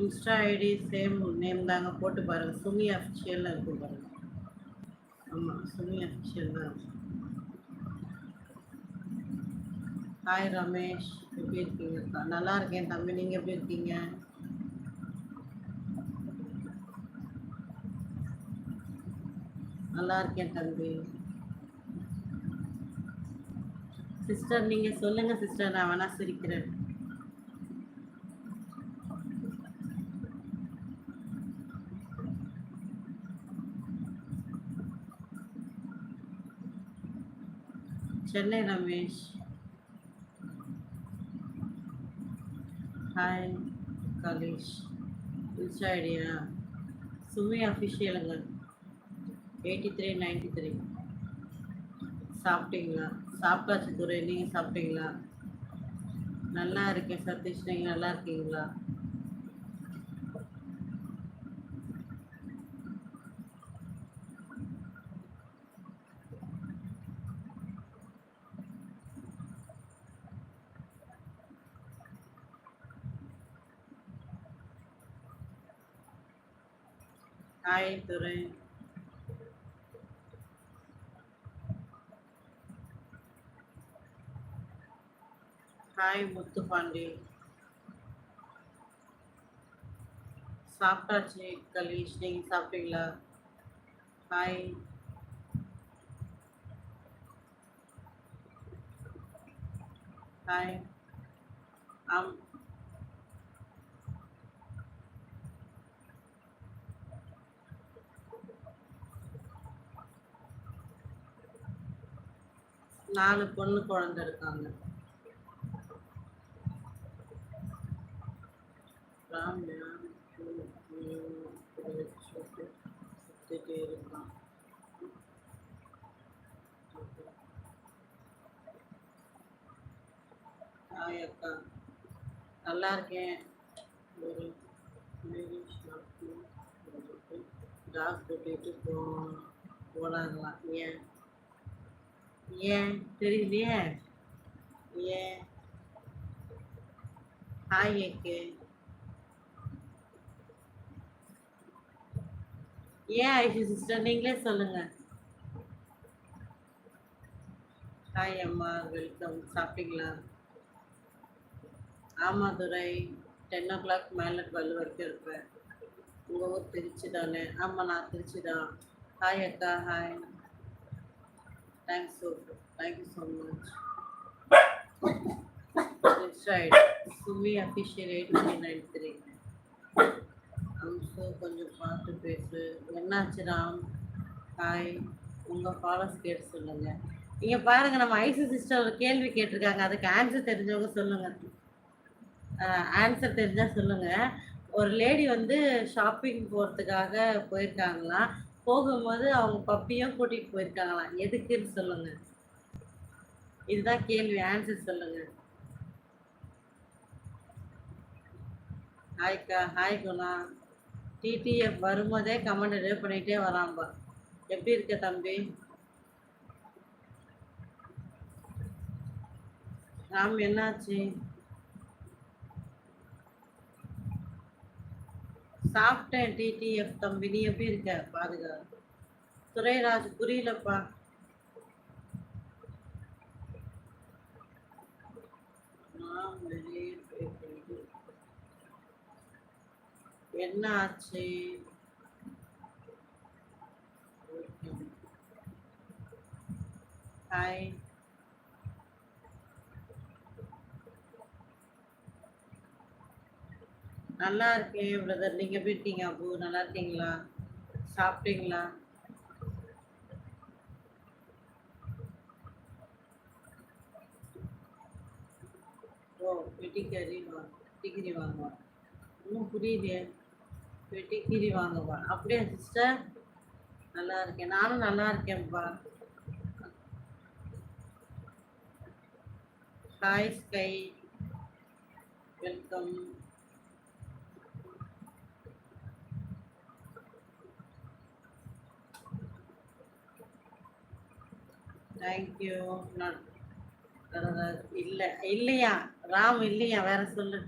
Insta ID same name தாங்க போட்டு பாருங்கள் சுமி அஃபிஷியலில் இருக்கும் பாருங்கள் ஆமாம் சுமி அஃபிஷியல் தான். ஹாய் ரமேஷ் எப்படி இருக்கீங்க? நல்லா இருக்கேன் தம்பி நீங்கள் எப்படி இருக்கீங்க? நல்லா இருக்கேன் தம்பி. சிஸ்டர் நீங்கள் சொல்லுங்கள் சிஸ்டர் நான் வேணா சிரிக்கிறேன். Chennai Ramesh. Hi Kalesh. Insta idea Sumi அஃபிஷியலுங்க eighty three ninety three சாப்பிட்டீங்களா? சாப்பிட்டாச்சு துறை நீங்கள் சாப்பிட்டீங்களா? நல்லா இருக்கேன் சதீஷ் நீங்கள் நல்லா இருக்கீங்களா? ஹாய் துரை ஹாய் முத்துப்பாண்டி சாப்பிட்டாச்சு கலீஷ் நீங்கள் சாப்பிட்டீங்களா ஹாய் ஹாய் ஆம் நாலு பொண்ணு குழந்தை இருக்காங்க. ராம் ஞான் சுத்திட்டே இருக்கான் ஹாய் அக்கா. நல்லா இருக்கேன். ஒரு டாக் கூட்டிகிட்டு போ போனாங்களாம் ஏன்? ஏன் தெரியலையே ஏன் ஹாய் ஏக்கு ஏன் ஐஷு சிஸ்டர் நீங்களே சொல்லுங்க. ஹாய் அம்மா. வெல்கம் சாப்பிட்டீங்களா? ஆமாம் துரை. டென் ஓ கிளாக் மேலே டுவெல் வரைக்கும் இருப்பேன். உங்கள் ஊர் திருச்சி தானே ஆமாம் நான் திருச்சி தான் ஹாய் அக்கா. Hi thanks so thank you so much it's Sumi official eight three கொஞ்சம் பார்த்து பேசு. என்னாச்சு ராம்? ஹாய் உங்கள் ஃபாலோஸ் கேட்டு சொல்லுங்கள் இங்கே பாருங்கள் நம்ம ஐசி சிஸ்டர் ஒரு கேள்வி கேட்டிருக்காங்க. அதுக்கு ஆன்சர் தெரிஞ்சவங்க சொல்லுங்கள் ஆன்சர் தெரிஞ்சால் சொல்லுங்கள் ஒரு லேடி வந்து ஷாப்பிங் போகிறதுக்காக போயிருக்காங்களாம் போகும்போது அவங்க பப்பியும் கூட்டிகிட்டு போயிருக்காங்களாம். எதுக்குன்னு சொல்லுங்கள் இதுதான் கேள்வி ஆன்சர் சொல்லுங்கள் ஹாய்க்கா ஹாய் குணா. டிடிஎஃப் வரும்போதே கமெண்ட் ரிலீவ் பண்ணிகிட்டே வராம்பா. எப்படி இருக்க தம்பி? ராம் என்னாச்சு? சாப்பிட்டேன் டிடிஎஃப் தம்பி நீ எப்படி இருக்க? பாதுகாப்பு துரைராஜ் புரியலப்பா. என்ன ஆச்சு? ஹாய் நல்லா இருக்கேன் பிரதர் நீங்கள் எப்படி இருக்கீங்க அப்பு நல்லா இருக்கீங்களா? சாப்பிட்டீங்களா? ஓ வெட்டிக்கறி வெட்டிக்கிரி வாங்குவான் வாங்குவா? இன்னும் புரியுதே வெட்டிக்கிரி வாங்குவான் அப்படியா சிஸ்டர் நல்லா இருக்கேன். நானும் நல்லா இருக்கேன்ப்பா ஹாய் ஸ்கை வெல்கம் தேங்க்யூ இல்லை இல்லையா? ராம் இல்லையா? வேற சொல்லு.